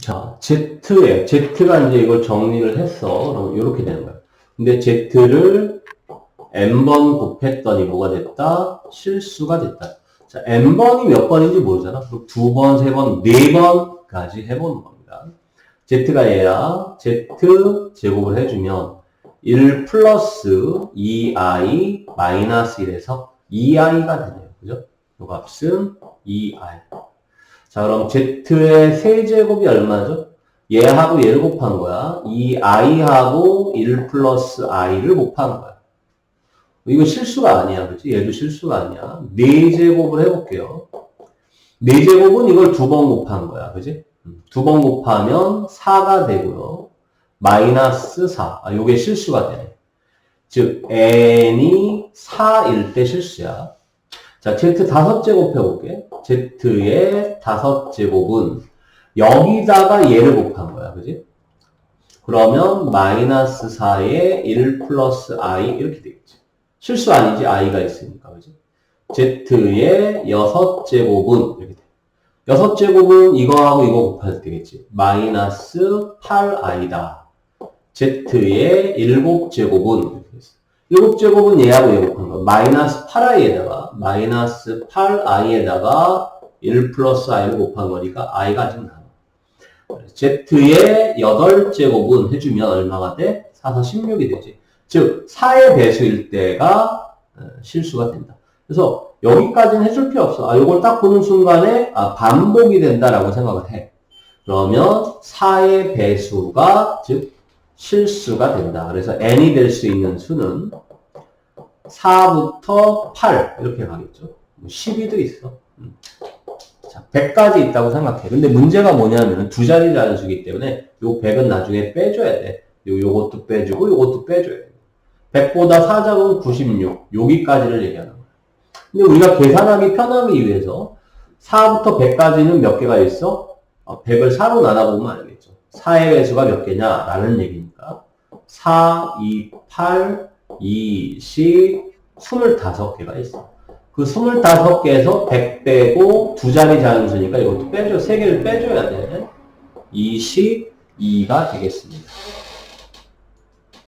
자, Z에, Z가 이제 이걸 정리를 했어. 그럼 이렇게 되는 거야. 근데 Z를 n번 곱했더니 뭐가 됐다? 실수가 됐다. 자, n번이 몇 번인지 모르잖아. 그럼 두 번, 세 번, 네 번까지 해보는 겁니다. Z가 얘야. Z 제곱을 해주면 1 플러스 2i 마이너스 1에서 2i가 되네요. 그죠? 이 값은 2i. 자, 그럼 Z의 세제곱이 얼마죠? 얘하고 얘를 곱한 거야. 이 i하고 1 플러스 i를 곱한 거야. 이거 실수가 아니야. 그치? 얘도 실수가 아니야. 4제곱을 해볼게요. 4제곱은 이걸 두 번 곱한 거야. 그지? 두 번 곱하면 4가 되고요. 마이너스 4. 아, 요게 실수가 되네. 즉, n이 4일 때 실수야. 자, z 다섯 제곱 해볼게. z의 다섯 제곱은 여기다가 얘를 곱한 거야. 그지? 그러면 마이너스 4에 1 플러스 i 이렇게 되겠지. 실수 아니지? i가 있으니까. 그지? z의 여섯 제곱은 이렇게 돼. 여섯 제곱은 이거하고 이거 때 되겠지. 마이너스 8i다. z의 일곱 제곱은 이렇게 됐어. 일곱 제곱은 얘하고 얘 곱한 거. 마이너스 8i에다가 마이너스 8i에다가 1 플러스 i를 곱한 거니까 i가 아직 남아. z의 8제곱은 해주면 얼마가 돼? 4서 16이 되지. 즉 4의 배수일 때가 어, 실수가 된다. 그래서 여기까지는 해줄 필요 없어. 아, 요걸 딱 보는 순간에 아, 반복이 된다라고 생각을 해. 그러면 4의 배수가 즉 실수가 된다. 그래서 n이 될 수 있는 수는 4부터 8 이렇게 가겠죠. 12도 있어. 음. 자, 100까지 있다고 생각해. 근데 문제가 뭐냐면 두 자리 자연수이기 때문에 요 100은 나중에 빼줘야 돼. 요, 요것도 빼주고 요것도 빼줘야 돼. 100보다 4 잡으면 96. 여기까지를 얘기하는 거야. 근데 우리가 계산하기 편하기 위해서 4부터 100까지는 몇 개가 있어? 100을 4로 나눠보면 알겠죠. 4의 배수가 몇 개냐? 라는 얘기니까 4, 2, 8, 20, 25개가 있어. 그 25개에서 100 빼고 두 자리 자연수니까 이것도 빼줘. 3개를 빼줘야 돼. 22가 되겠습니다.